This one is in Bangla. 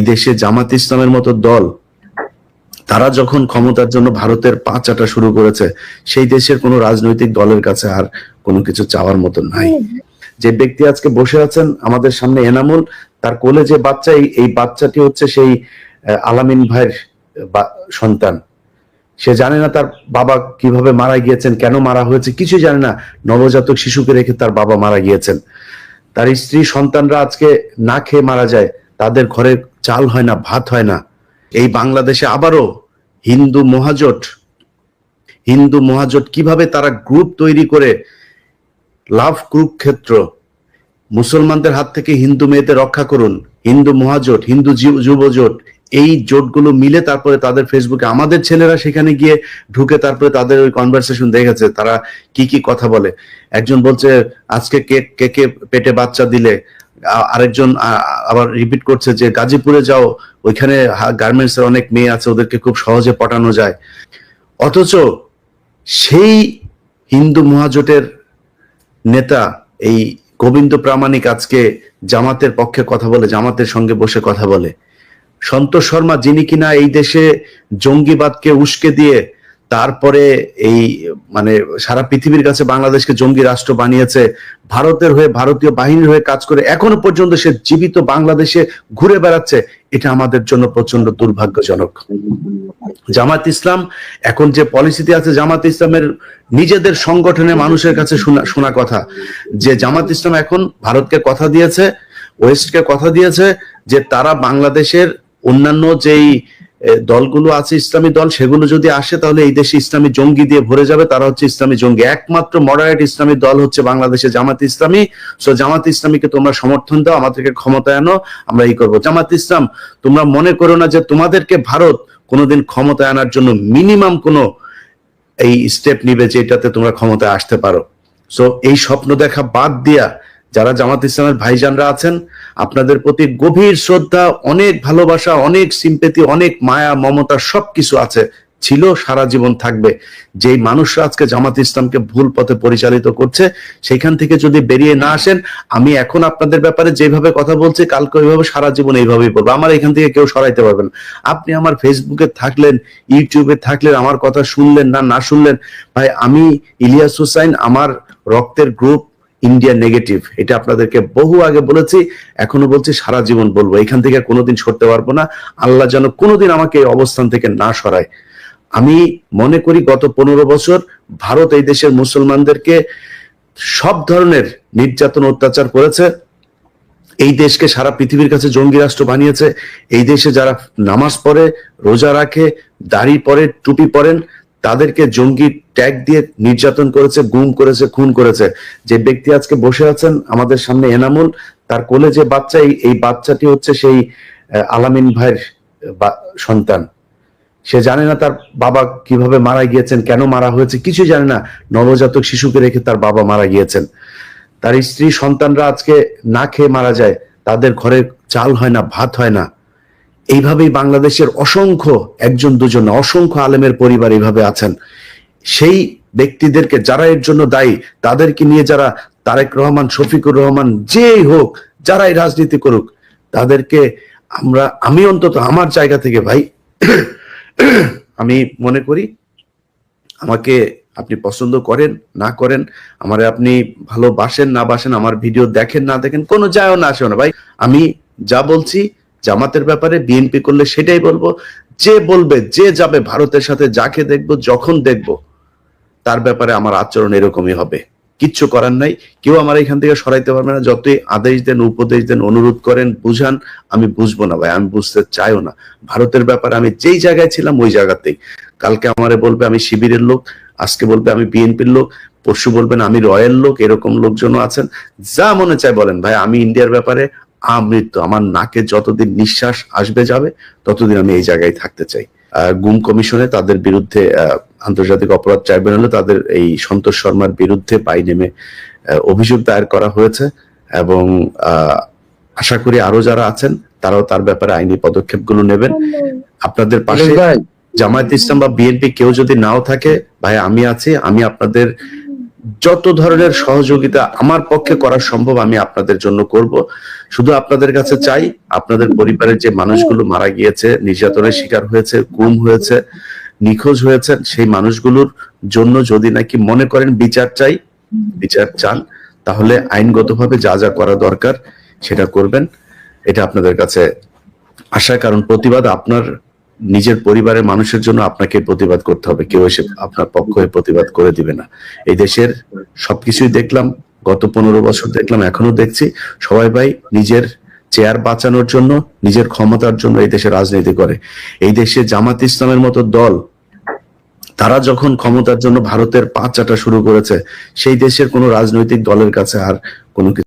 দেশে জামাত ইসলামের মতো দল তারা যখন ক্ষমতার জন্য ভারতের পা চাটা শুরু করেছে সেই দেশের কোনো রাজনৈতিক দলের কাছে আর কোনো কিছু চাওয়ার মতো নাই। যে ব্যক্তি আজকে বসে আছেন আমাদের সামনে এনামুল তার কোলে যে বাচ্চা এই- এই বাচ্চাটি হচ্ছে সেই আলামিন ভাইয়ের সন্তান। সে জানে না তার বাবা কীভাবে মারা গিয়েছেন কেন মারা হয়েছে কিছু জানে না। নবজাতক শিশুকে রেখে তার বাবা মারা গিয়েছেন। তার স্ত্রী সন্তানরা আজকে না খেয়ে মারা যায় তাদের ঘরে চাল হয় না, ভাত হয় না। এই বাংলাদেশে আবারও হিন্দু মহাজোট। হিন্দু মহাজোট কীভাবে তারা গ্রুপ তৈরি করে লাভ কুরুক্ষেত্র? মুসলমানদের হাত থেকে হিন্দু মেয়েদের রক্ষা করুন। হিন্দু মহাজোট, হিন্দু যুব- যুবজোট, এই জোটগুলো মিলে তারপরে তাদের ফেসবুকে আমাদের ছেলেরা সেখানে গিয়ে ঢুকে তারপরে তাদের ওই কনভারসেশন দেখেছে। তারা কি কি কথা বলে? একজন বলছে, আজকে কে কে কে পেটে বাচ্চা দিলে? আরেকজন আবার রিপিট করছে যে, গাজীপুরে যাও, ওইখানে গার্মেন্টস এর অনেক মেয়ে আছে, ওদেরকে খুব সহজে পটানো যায়। অথচ সেই হিন্দু মহাজোটের নেতা, এই গোবিন্দ প্রামাণিক আজকে জামাতের পক্ষে কথা বলে, জামাতের সঙ্গে বসে কথা বলে। সন্তোষ শর্মা, যিনি কিনা এই দেশে জঙ্গিবাদকে উস্কে দিয়ে তারপরে এই মানে সারা পৃথিবীর কাছে বাংলাদেশকে জঙ্গি রাষ্ট্র বানিয়েছে ভারতের হয়ে ভারতীয় বাহিনীর হয়ে কাজ করে এখনও পর্যন্ত সে জীবিত বাংলাদেশে ঘুরে বেড়াচ্ছে এটা আমাদের জন্য প্রচণ্ড দুর্ভাগ্যজনক। জামাত ইসলাম এখন যে পলিসিতে আছে জামাত ইসলামের নিজেদের সংগঠনে মানুষের কাছে শোনা কথা যে জামাত ইসলাম এখন ভারতকে কথা দিয়েছে ওয়েস্টকে কথা দিয়েছে যে তারা বাংলাদেশের অন্যান্য যেই এ, দলগুলো আছে, ইসলামী দল, সেগুলো যদি আসে, তাহলে এই দেশে ইসলামী জঙ্গি দিয়ে ভরে যাবে, তারা হচ্ছে ইসলামী জঙ্গি। একমাত্র মডারেট ইসলামী দল হচ্ছে বাংলাদেশে জামাত ইসলামী। সো জামাত ইসলামীকে তোমরা সমর্থন দাও, আমাদেরকে ক্ষমতায় আনো, আমরা এই করব। জামাত ইসলাম, তোমরা মনে করো না যে তোমাদেরকে ভারত কোনোদিন ক্ষমতায় আনার জন্য মিনিমাম কোনো এই স্টেপ নিবে যেটাতে তোমরা ক্ষমতায় আসতে পারো। সো এই স্বপ্ন দেখা বাদ দিয়া যারা জামাত ইসলামের ভাইজানরা আছেন, আপনাদের প্রতি গভীর শ্রদ্ধা, অনেক ভালোবাসা, অনেক সিম্পেতি অনেক মায়া, মমতা সবকিছু আছে। ছিল, সারা জীবন থাকবে। যেই মানুষরা আজকে জামাত ইসলামকে ভুল পথে পরিচালিত করছে, সেখান থেকে যদি বেরিয়ে না আসেন, আমি এখন আপনাদের ব্যাপারে যেভাবে কথা বলছি, কালকে ওইভাবে সারা জীবন এইভাবেই বলব। আমার এখান থেকে কেউ সরাইতে পারবেন। আপনি আমার ফেসবুকে থাকলেন ইউটিউবে থাকলেন, আমার কথা শুনলেন না না শুনলেন, ভাই, আমি ইলিয়াস হুসাইন, আমার রক্তের গ্রুপ ইন্ডিয়া নেগেটিভ এটা আপনাদেরকে বহু আগে বলেছি, এখনও বলছি সারা জীবন বলব, এখান থেকে কোনোদিন সরতে পারব না, আল্লাহ যেন কোনোদিন আমাকে এই অবস্থান থেকে না সরায়। আমি মনে করি গত পনেরো বছর ভারত এই দেশের মুসলমানদেরকে সব ধরনের নির্যাতন, অত্যাচার করেছে। এই দেশকে সারা পৃথিবীর কাছে জঙ্গি রাষ্ট্র বানিয়েছে। এই দেশে যারা নামাজ পড়ে, রোজা রাখে, দাড়ি পরে, টুপি পরেন তাদেরকে জঙ্গি ট্যাগ দিয়ে নির্যাতন করেছে, গুম করেছে, খুন করেছে। যে ব্যক্তি আজকে বসে আছেন আমাদের সামনে এনামুল, তার কোলে যে বাচ্চা, এই- বাচ্চাটি হচ্ছে সেই আলামিন ভাইয়ের সন্তান। সে জানে না তার বাবা কীভাবে মারা গিয়েছেন, কেন মারা হয়েছে কিছু জানে না। নবজাতক শিশুকে রেখে তার বাবা মারা গিয়েছেন। তার স্ত্রী সন্তানরা আজকে না খেয়ে মারা যায়, তাদের ঘরে চাল হয় না, ভাত হয় না। এইভাবেই বাংলাদেশের অসংখ্য একজন দুজন অসংখ্য আলেমের পরিবার এইভাবে আছেন। সেই ব্যক্তিদেরকে যারা এর জন্য দায়ী, তাদেরকে নিয়ে যারা তারেক রহমান, শফিকুর রহমান যেই হোক, যারাই রাজনীতি করুক, তাদেরকে আমরা, আমি অন্তত আমার জায়গা থেকে ভাই, আমি মনে করি আমাকে আপনি পছন্দ করেন, না করেন, আমারে আপনি ভালোবাসেন, না বাসেন, আমার ভিডিও দেখেন, না দেখেন, কোনো যায়ও না আসেও না। ভাই, আমি যা বলছি জামাতের ব্যাপারে বিএনপি করলে সেটাই বলব। যে বলবে, যে যাবে, ভারতের সাথে যাকে দেখব, যখন দেখব, তার ব্যাপারে আমার আচরণ এরকমই হবে। কিচ্ছু করার নাই। কেউ আমার এখান থেকে সরাইতে পারবে না। যতই আদেশ দেন, উপদেশ দেন, অনুরোধ করেন, বুঝান, আমি বুঝব না ভাই, আমি বুঝতে চাইও না। ভারতের ব্যাপারে আমি যেই জায়গায় ছিলাম, ওই জায়গাতেই। কালকে আমারে বলবে, আমি শিবিরের লোক, আজকে বলবে, আমি বিএনপির লোক, পরশু বলবেন, আমি রয়্যাল লোক, এরকম লোকজনও আছেন। যা মনে চায় বলেন ভাই, আমি ইন্ডিয়ার ব্যাপারে আমৃত্যু আমার নাকে যতদিন নিঃশ্বাস আসবে যাবে ততদিন আমি এই জায়গায় থাকতে চাই। গুম কমিশনে তাদের বিরুদ্ধে আন্তর্জাতিক অপরাধ ট্রাইব্যুনালে তাদের এই সন্তোষ শর্মার বিরুদ্ধে পাই নেমে অভিযোগ দায়ের করা হয়েছে এবং আহ, আশা করি আরও যারা আছেন তারাও তার ব্যাপারে আইনি পদক্ষেপগুলো নেবেন। আপনাদের পাশে জামায়াত ইসলাম বা বিএনপি কেউ যদি নাও থাকে ভাই আমি আছি আমি আপনাদের যত ধরনের সহযোগিতা আমার পক্ষে করা সম্ভব আমি আপনাদের জন্য করব। শুধু আপনাদের কাছে চাই, আপনাদের পরিবারের যে মানুষগুলো মারা গিয়েছে, নির্যাতনের শিকার হয়েছে, গুম হয়েছে, নিখোঁজ হয়েছে সেই মানুষগুলোর জন্য যদি নাকি মনে করেন বিচার চাই, বিচার চান, তাহলে আইনগতভাবে যা যা করা দরকার সেটা করবেন। এটা আপনাদের কাছে আশা কারণ, প্রতিবাদ আপনার নিজের পরিবারের মানুষের জন্য আপনাকে প্রতিবাদ করতে হবে। কেউ এসে আপনার পক্ষ হয়ে প্রতিবাদ করে দিবে না। এই দেশের সবকিছুই দেখলাম, গত পনেরো বছর দেখলাম এখনও দেখছি। সবাই ভাই নিজের চেয়ার বাঁচানোর জন্য, নিজের ক্ষমতার জন্য এই দেশে রাজনীতি করে। এই দেশে জামাত ইসলামের মতো দল, তারা যখন ক্ষমতার জন্য ভারতের পাঁচ চাটা শুরু করেছে, সেই দেশের কোনো রাজনৈতিক দলের কাছে আর কোনো